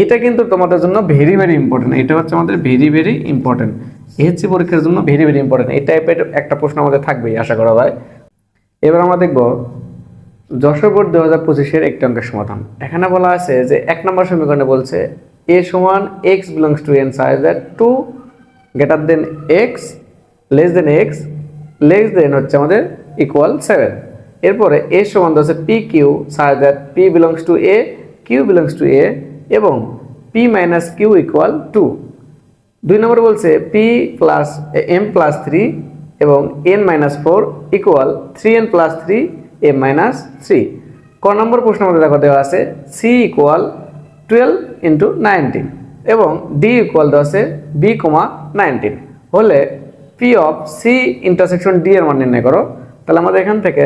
এটা কিন্তু তোমাদের জন্য ভেরি ভেরি ইম্পর্টেন্ট এটা হচ্ছে আমাদের ভেরি ভেরি ইম্পর্টেন্ট এসএসসি পরীক্ষার জন্য ভেরি ভেরি ইম্পর্টেন্ট এই টাইপের একটা প্রশ্ন আমাদের থাকবেই, আশা করা যায়। এবার আমরা দেখব যশোর দু হাজার পঁচিশের একটি অঙ্কের সমাধান। এখানে বলা আছে যে এক নম্বর সমীকরণে বলছে এ সমান X belongs to N such that two greater than X less than X less than হচ্ছে আমাদের ইকুয়াল সেভেন এরপরে এ সমান হচ্ছে P Q such that P belongs to A Q belongs to A এবং P minus Q equal to দুই নম্বর বলছে P plus M plus three এবং N minus four equal three N plus three M minus three ক নম্বর প্রশ্ন আমাদের দেখো, দেওয়া আছে C equal twelve into nineteen এবং ডি ইকুয়াল দেওয়া আছে বি কমা নাইনটিন হলে P of C intersection D এর মান নির্ণয় করো। তাহলে আমাদের এখান থেকে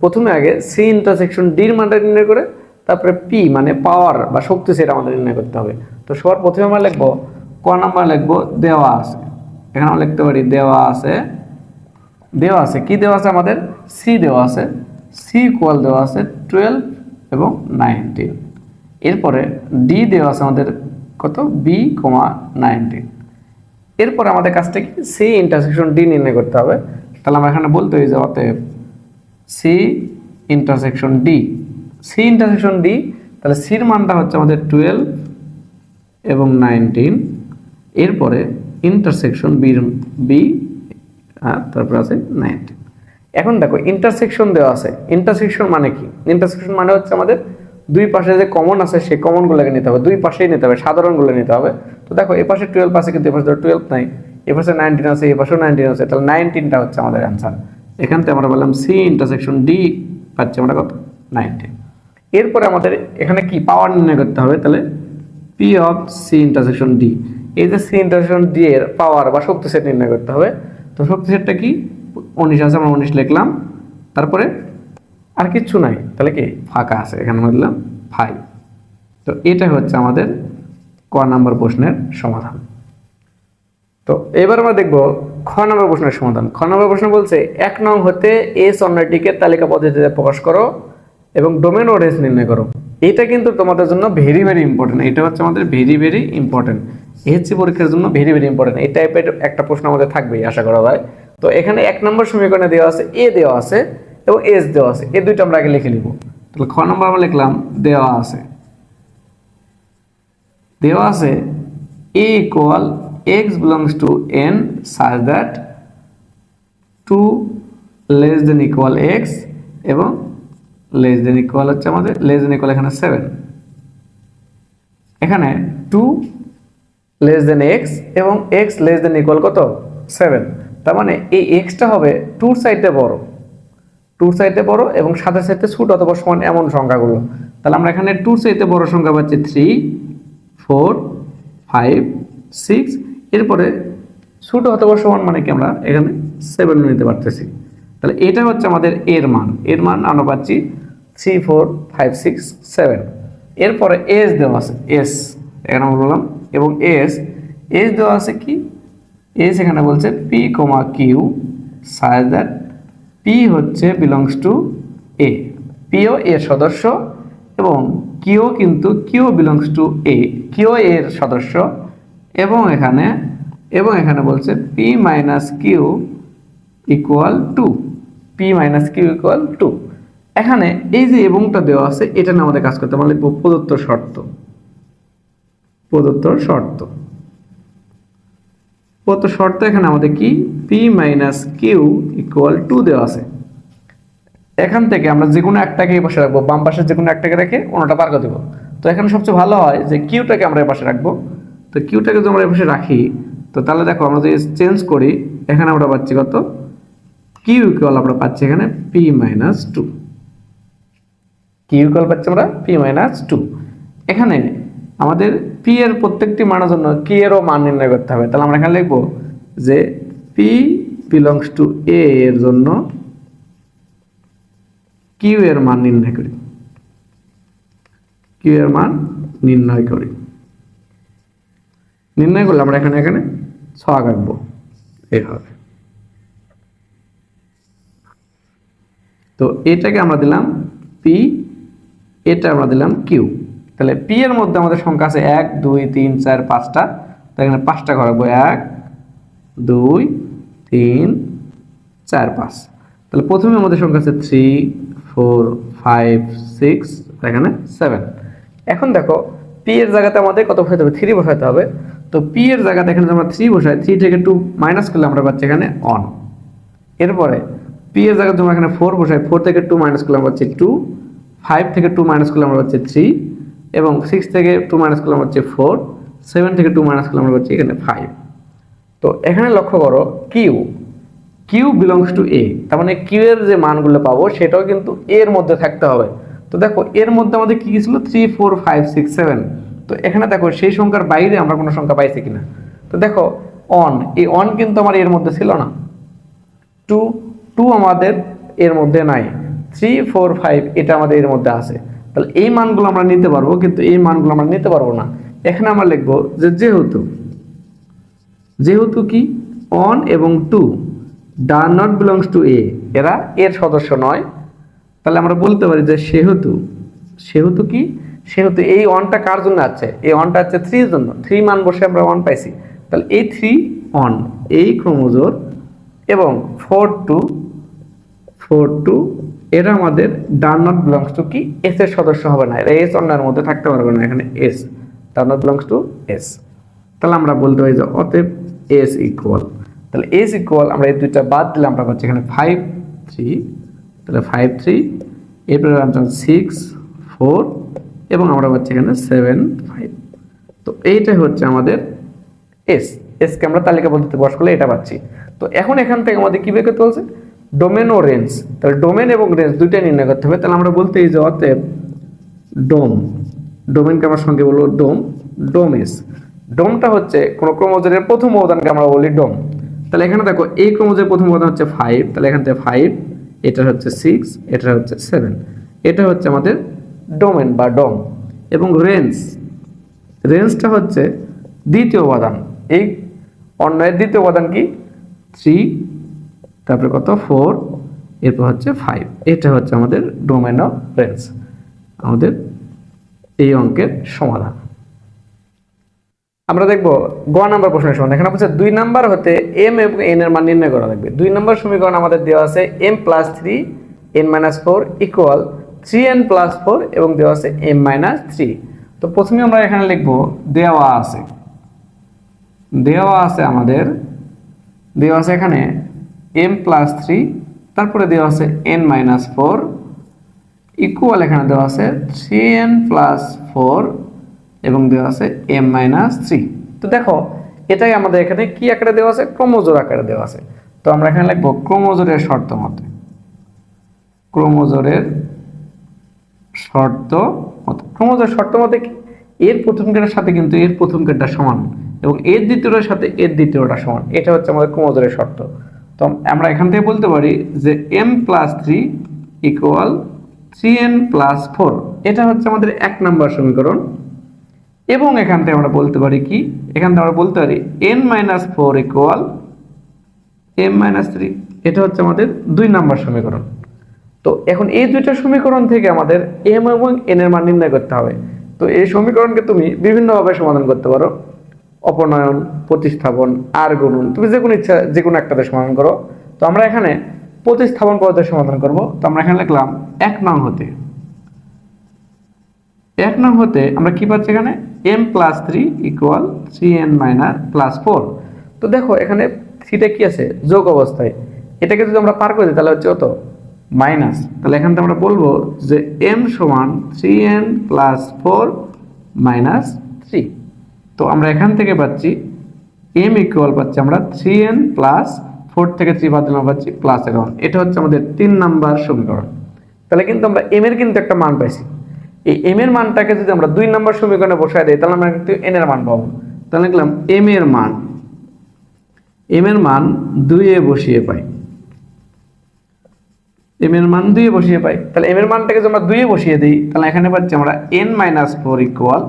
প্রথমে আগে সি ইন্টারসেকশন ডির মানটা নির্ণয় করে তারপরে পি মানে পাওয়ার বা শক্তি সেটা আমাদের নির্ণয় করতে হবে। তো সবার প্রথমে আমরা লিখব, ক নাম্বার লিখব, দেওয়া আছে। এখানে আমরা লিখতে পারি, দেওয়া আছে দেওয়া আছে। কি দেওয়া আছে আমাদের? সি দেওয়া আছে। সি ইকুয়াল দেওয়া আছে টুয়েলভ এবং নাইনটিন এরপরে ডি দেওয়া আছে আমাদের কত? বি কমা নাইনটিন এরপরে আমাদের কাজটা কি? সি ইন্টারসেকশন ডি নির্ণয় করতে হবে। তাহলে আমরা এখানে বলতে হই যে অতএব C intersection D C intersection D তাহলে সির মানটা হচ্ছে আমাদের টুয়েলভ এবং নাইনটিন এরপরে ইন্টারসেকশন বির বি আর তারপর আছে নাইনটিন এখন দেখো ইন্টারসেকশন দেওয়া আছে। ইন্টারসেকশন মানে কি? ইন্টারসেকশন মানে হচ্ছে আমাদের দুই পাশে যে কমন আছে, সেই কমনগুলোকে নিতে হবে। দুই পাশেই নিতে হবে সাধারণগুলো নিতে হবে। তো দেখো, এ পাশে টুয়েলভ আছে, কিন্তু এ পাশে টুয়েলভ নাই। এ পাশে নাইনটিন আছে, এ পাশেও নাইনটিন আছে। তাহলে নাইনটিনটা হচ্ছে আমাদের অ্যান্সার এখান থেকে আমরা বললাম সি ইন্টারসেকশন ডি পাচ্ছি আমরা কত? নাইনটিন এরপরে আমাদের এখানে কি? পাওয়ার নির্ণয় করতে হবে, তাহলে P of C intersection D এই যে সি ইন্টারসেকশন ডি এর পাওয়ার বা শক্তি সেট নির্ণয় করতে হবে, তো শক্তি সেটটা কি? উনিশ আছে, আমরা উনিশ লিখলাম। তারপরে আর কিচ্ছু নাই, তাহলে কি? ফাঁকা আছে, এখানে দিলাম ফাইভ তো এটা হচ্ছে আমাদের ক নাম্বার প্রশ্নের সমাধান। তো এবার আমরা দেখব খ নম্বর প্রশ্নের সমাধান। খ নম্বর প্রশ্ন বলছে, এক নং হতে এস অন্যটিকে তালিকা পদ্ধতিতে প্রকাশ করো। এবং ডোমেন ও রেস নির্ণয় করো। এটা কিন্তু তোমাদের জন্য ভেরি ভেরি ইম্পর্টেন্ট এটা হচ্ছে আমাদের ভেরি ভেরি ইম্পর্টেন্ট এসএসসি পরীক্ষার জন্য ভেরি ভেরি ইম্পর্টেন্ট এই টাইপের একটা প্রশ্ন আমাদের থাকবেই, আশা করা যায়। তো এখানে এক নম্বর সমীকরণে দেওয়া আছে এ দেওয়া আছে এবং এস দেওয়া আছে। এই দুইটা আমরা আগে লিখে নিব। তাহলে খ নম্বর আমরা লিখলাম, দেওয়া আছে। দেওয়া আছে A equal X belongs to N such that two less than equal X এবং লেস দেন ইকুয়াল হচ্ছে আমাদের লেস দেন ইকুয়াল এখানে সেভেন এখানে টু লেস দেন এক্স এবং এক্স লেস দেন ইকুয়াল কত? সেভেন তার মানে এই এক্সটা হবে টুর সাইডে বড়। টুর সাইডে বড় এবং সাথে সাথে ছোট অথবা সমান এমন সংখ্যাগুলো। তাহলে আমরা এখানে টুর সাইডে বড় সংখ্যা পাচ্ছি থ্রি ফোর ফাইভ সিক্স এরপরে ছোট অথবা সমান মানে কি আমরা এখানে সেভেন নিতে পারতেছি। তাহলে এটা হচ্ছে আমাদের এর মান। এর মান আমরা পাচ্ছি three, four, five, six, seven. এরপরে এস দেওয়া আছে, এস। এখানে আমরা বললাম, এবং এস এস দেওয়া আছে কি? এস এখানে বলছে P comma Q such that P হচ্ছে বিলংস টু এ পিও এর সদস্য, এবং কিও কিন্তু কিউ বিলংস টু এ কিও এর সদস্য, এবং এখানে এবং এখানে বলছে P minus Q equal to P minus Q equal to এখানে এই যে এবংটা দেওয়া আছে, এটা নিয়ে আমাদের কাজ করতে আমরা লিখব প্রদত্ত শর্ত। প্রদত্ত শর্ত। প্রদত্ত শর্ত এখানে আমাদের কি? P minus Q equal to দেওয়া আছে। এখান থেকে আমরা যে কোনো একটাকে পাশে রাখব, বাম পাশে যে কোনো একটাকে রেখে অন্যটা পার করে দেবো। তো এখানে সবচেয়ে ভালো হয় যে কিউটাকে আমরা পাশে রাখব। তো কিউটাকে যদি আমরা পাশে রাখি, তো তাহলে দেখো আমরা যদি চেঞ্জ করি, এখানে আমরা পাচ্ছি কত? কিউ ইকুয়াল আমরা পাচ্ছি এখানে P minus two Q equal পাচ্ছি আমরা পি মাইনাস টু এখানে আমাদের পি এর প্রত্যেকটি মানের জন্য কি এরও মান নির্ণয় করতে হবে। তাহলে আমরা এখানে লিখব যে পি বিলংস টু এ এর জন্য কিউ এর মান নির্ণয় করি। কিউ এর মান নির্ণয় করি। নির্ণয় করলে আমরা এখানে এখানে ছক আঁকবো। এইভাবে তো এটাকে আমরা দিলাম পি এটা আমরা দিলাম কিউ তাহলে পি এর মধ্যে আমাদের সংখ্যা আছে এক, দুই, তিন, চার, পাঁচটা। তাহলে এখানে পাঁচটা করাবো এক, দুই, তিন, চার, পাঁচ। তাহলে প্রথমে আমাদের সংখ্যা আছে থ্রি ফোর ফাইভ সিক্স এখানে সেভেন এখন দেখো পি এর জায়গাতে আমাদের কত বসাতে হবে? থ্রি বসাতে হবে। তো পি এর জায়গাতে এখানে আমরা থ্রি বসাই থ্রি থেকে টু মাইনাস করলে আমরা পাচ্ছি এখানে অন এরপরে পি এর জায়গায় তোমরা এখানে ফোর বসাই ফোর থেকে টু মাইনাস করলে আমরা পাচ্ছি টু ফাইভ থেকে টু মাইনাস করলে আমরা হচ্ছে থ্রি এবং সিক্স থেকে টু মাইনাস করলে আমরা পাচ্ছি ফোর সেভেন থেকে টু মাইনাস করলে আমরা হচ্ছে এখানে ফাইভ তো এখানে লক্ষ্য করো Q Q belongs to A তার মানে কিউ এর যে মানগুলো পাবো, সেটাও কিন্তু এর মধ্যে থাকতে হবে। তো দেখো, এর মধ্যে আমাদের কি ছিল? Three four five six seven তো এখানে দেখো, সেই সংখ্যার বাইরে আমরা কোনো সংখ্যা পাইছি কিনা। তো দেখো অন এই অন কিন্তু আমার এর মধ্যে ছিল না। টু টু আমাদের এর মধ্যে নাই। থ্রি ফোর ফাইভ এটা আমাদের এর মধ্যে আছে। তাহলে এই মানগুলো আমরা নিতে পারব, কিন্তু এই মানগুলো আমরা নিতে পারব না। এখানে আমরা লিখব যে যেহেতু যেহেতু কি? অন এবং টু ডা নট বিলংস টু এ এরা এর সদস্য নয়। তাহলে আমরা বলতে পারি যে সেহেতু সেহেতু কি? সেহেতু এই ওয়ানটা কার জন্য আছে? এই ওয়ানটা আছে থ্রির জন্য। থ্রি মান বসে আমরা ওয়ান পাইছি। তাহলে এই থ্রি অন এই ক্রোমোজোর এবং ফোর টু ফোর টু এরা আমাদের ডান নট বিলংস টু কি? এস এর সদস্য হবে না। এরা এস অন্যার মধ্যে থাকতে পারবে না এখানে S done not belongs to S তাহলে আমরা বলতে পারি যে অতএব এস ইকুয়াল তাহলে এস ইকুয়াল আমরা এই দুইটা বাদ দিলে আমরা পাচ্ছি এখানে ফাইভ থ্রি তাহলে ফাইভ থ্রি এরপরে আমরা সিক্স ফোর এবং আমরা পাচ্ছি এখানে সেভেন ফাইভ তো এইটাই হচ্ছে আমাদের এস এসকে আমরা তালিকা পদ্ধতি বস করলে এটা পাচ্ছি। তো এখন এখান থেকে আমাদের কী বের করতে বলছে? ডোমেন ও রেঞ্জ তাহলে ডোমেন এবং রেঞ্জ দুইটাই নির্ণয় করতে হবে। তাহলে আমরা বলতেই যে অতএব ডোম ডোমেনকে আমার সঙ্গে বলব ডোম ডোম এস ডোমটা হচ্ছে কোনো ক্রোমোজোমের প্রথম উপাদানকে আমরা বলি ডোম তাহলে এখানে দেখো, এই ক্রোমোজোমের প্রথম উপাদান হচ্ছে ফাইভ তাহলে এখান থেকে ফাইভ এটা হচ্ছে সিক্স এটা হচ্ছে সেভেন এটা হচ্ছে আমাদের ডোমেন বা ডোম এবং রেঞ্জ রেঞ্জটা হচ্ছে দ্বিতীয় উপাদান এই অন্যের দ্বিতীয় উপাদান কি? থ্রি তারপরে কত? ফোর এরপর হচ্ছে ফাইভ এটা হচ্ছে আমাদের ডোমেন অফ রেঞ্জ আমাদের এই অঙ্কের সমাধান। আমরা দেখব গ নাম্বার প্রশ্নের সমাধান। এখানে বলছে দুই নাম্বার হতে এম এবং এন এর মান নির্ণয় করা লাগবে। দুই নাম্বার সমীকরণ আমাদের দেওয়া আছে M plus three N minus four equal three N plus four এবং দেওয়া আছে এম মাইনাস থ্রি তো প্রথমে আমরা এখানে লিখব দেওয়া আছে। দেওয়া আছে আমাদের, দেওয়া আছে এখানে এম প্লাস থ্রি তারপরে দেওয়া আছে এন মাইনাস ফোর ইকুয়াল এখানে দেওয়া আছে থ্রি এন প্লাস ফোর এবং দেওয়া আছে এম মাইনাস থ্রি তো দেখো, এটাই আমাদের এখানে কি আকারে দেওয়া আছে? ক্রোমোজোর আকারে দেওয়া আছে। তো আমরা এখানে লিখব ক্রোমোজোরের শর্ত মতে ক্রোমোজোরের শর্ত মতে ক্রোমোজোরের শর্ত মতে কি? এর প্রথম গেটের সাথে কিন্তু এর প্রথম গেটটা সমান, এবং এর দ্বিতীয়টার সাথে এর দ্বিতীয়টা সমান। এটা হচ্ছে আমাদের ক্রোমোজোরের শর্ত। তো আমরা এখান থেকে বলতে পারি যে M plus three equal three N plus four এটা হচ্ছে আমাদের এক নম্বর সমীকরণ। এবং এখান থেকে আমরা বলতে পারি কি? এখান থেকে আমরা বলতে পারি N minus four equal M minus three এটা হচ্ছে আমাদের দুই নম্বর সমীকরণ। তো এখন এই দুইটা সমীকরণ থেকে আমাদের এম এবং এন এর মান নির্ণয় করতে হবে। তো এই সমীকরণকে তুমি বিভিন্নভাবে সমাধান করতে পারো। অপনয়ন, প্রতিস্থাপন, আর গুণন। তুমি যে কোনো ইচ্ছা, যে কোনো একটাতে সমাধান করো। তো আমরা এখানে প্রতিস্থাপন পদ্ধতি সমাধান করব। তো আমরা এখানে লিখলাম এক নং হতে। এক নং হতে আমরা কি পাচ্ছি এখানে? M plus three equal three N minus plus four তো দেখো, এখানে থ্রিটা কি আছে? যোগ অবস্থায়। এটাকে যদি আমরা পার করে দিই, তাহলে হচ্ছে কত? মাইনাস তাহলে এখান থেকে আমরা বলব যে এম সমান three N plus four minus three তো আমরা এখান থেকে পাচ্ছি এম ইকুয়াল পাচ্ছি আমরা থ্রি এন প্লাস ফোর থেকে থ্রি বাদ পাচ্ছি প্লাস ওয়ান এটা হচ্ছে আমাদের তিন নাম্বার সমীকরণ। তাহলে কিন্তু আমরা এম এর কিন্তু একটা মান পাইছি। এই এম এর মানটাকে যদি আমরা দুই নাম্বার সমীকরণে বসায় দিই, তাহলে আমরা কিন্তু এন এর মান পাবো। তাহলে লিখলাম এম এর মান এম এর মান দুইয়ে বসিয়ে পাই। এম এর মান দুইয়ে বসিয়ে পাই। তাহলে এম এর মানটাকে যদি আমরা দুইয়ে বসিয়ে দিই, তাহলে এখানে পাচ্ছি আমরা এন মাইনাস ফোর ইকুয়াল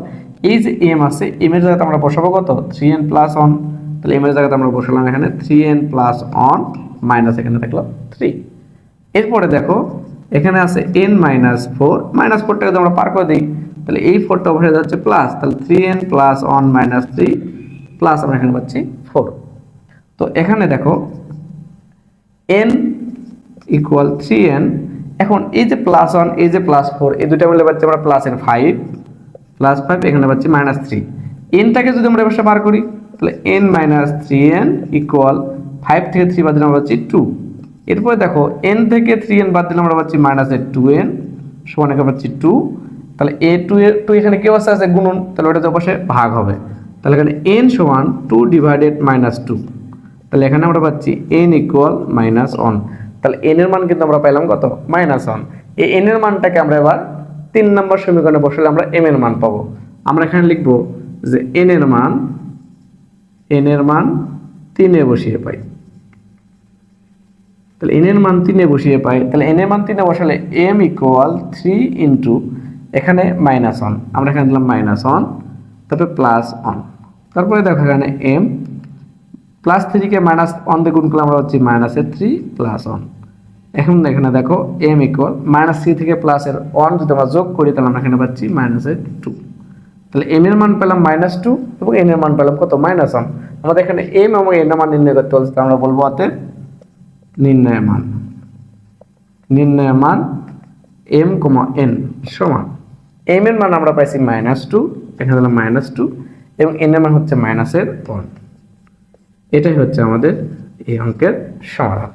এই যে এম আছে এম এর জায়গাতে আমরা বসাবো কত? থ্রি এন প্লাস অন তাহলে এম এর জায়গাতে আমরা বসালাম এখানে three N plus one minus এখানে থাকল থ্রি এরপরে দেখো, এখানে আছে এন মাইনাস ফোর মাইনাস ফোরটাকে যদি আমরা পার করে দিই, তাহলে এই ফোরটা বসে যাচ্ছে প্লাস তাহলে three N plus one minus three plus আমরা এখানে পাচ্ছি ফোর তো এখানে দেখো এন ইকুয়াল থ্রি এন এখন এই যে প্লাস ওয়ান এই যে প্লাস ফোর এই দুটা মিলে পাচ্ছি আমরা plus N five plus five এখানে পাচ্ছি মাইনাস থ্রি এনটাকে যদি আমরা এবার বার করি, তাহলে N minus three N equal five থেকে থ্রি বাদ দিলে আমরা পাচ্ছি টু এরপরে দেখো এন থেকে থ্রি এন বাদ দিলে আমরা পাচ্ছি মাইনাস এ টু এন সমান এখানে পাচ্ছি টু তাহলে এ টু এ টু এখানে কি অবস্থা আছে? গুণন, তাহলে ওটা তো অবশ্যই ভাগ হবে। তাহলে এখানে এন সমান টু ডিভাইডেড মাইনাস টু তাহলে এখানে আমরা পাচ্ছি এন ইকুয়াল মাইনাস ওয়ান তাহলে এন এর মান কিন্তু আমরা পাইলাম কত? মাইনাস ওয়ান এই এন এর মানটাকে আমরা এবার তিন নম্বর সমীকরণে বসালে আমরা এম এর মান পাবো। আমরা এখানে লিখব যে এন এর মান এন এর মান তিনে বসিয়ে পাই। তাহলে এন এর মান তিনে বসিয়ে পাই। তাহলে এন এর মান তিনে বসালে এম ইকুয়াল থ্রি ইন্টু এখানে মাইনাস ওয়ান আমরা এখানে দিলাম মাইনাস ওয়ান তারপরে প্লাস ওয়ান তারপরে দেখো এখানে এম প্লাস থ্রিকে মাইনাস ওয়ান দিয়ে গুণ করলে আমরা হচ্ছে মাইনাসের থ্রি প্লাস ওয়ান এখন এখানে দেখো এম ইকুয়াল মাইনাস থ্রি থেকে প্লাসের ওয়ান যদি আমরা যোগ করি, তাহলে আমরা এখানে পাচ্ছি মাইনাসের টু তাহলে এম এর মান পেলাম মাইনাস টু এবং এন এর মান পেলাম কত? মাইনাস ওয়ান আমাদের এখানে এম এবং এন এর মান নির্ণয় করতে বলছে আমরা বলব অতএব নির্ণয় মান। নির্ণয় মান এম কমা এন সমান। এম এর মান আমরা পাইছি মাইনাস টু এখানে দিলাম মাইনাস টু এবং এন এর মান হচ্ছে মাইনাসের ওয়ান এটাই হচ্ছে আমাদের এই অঙ্কের সমাধান।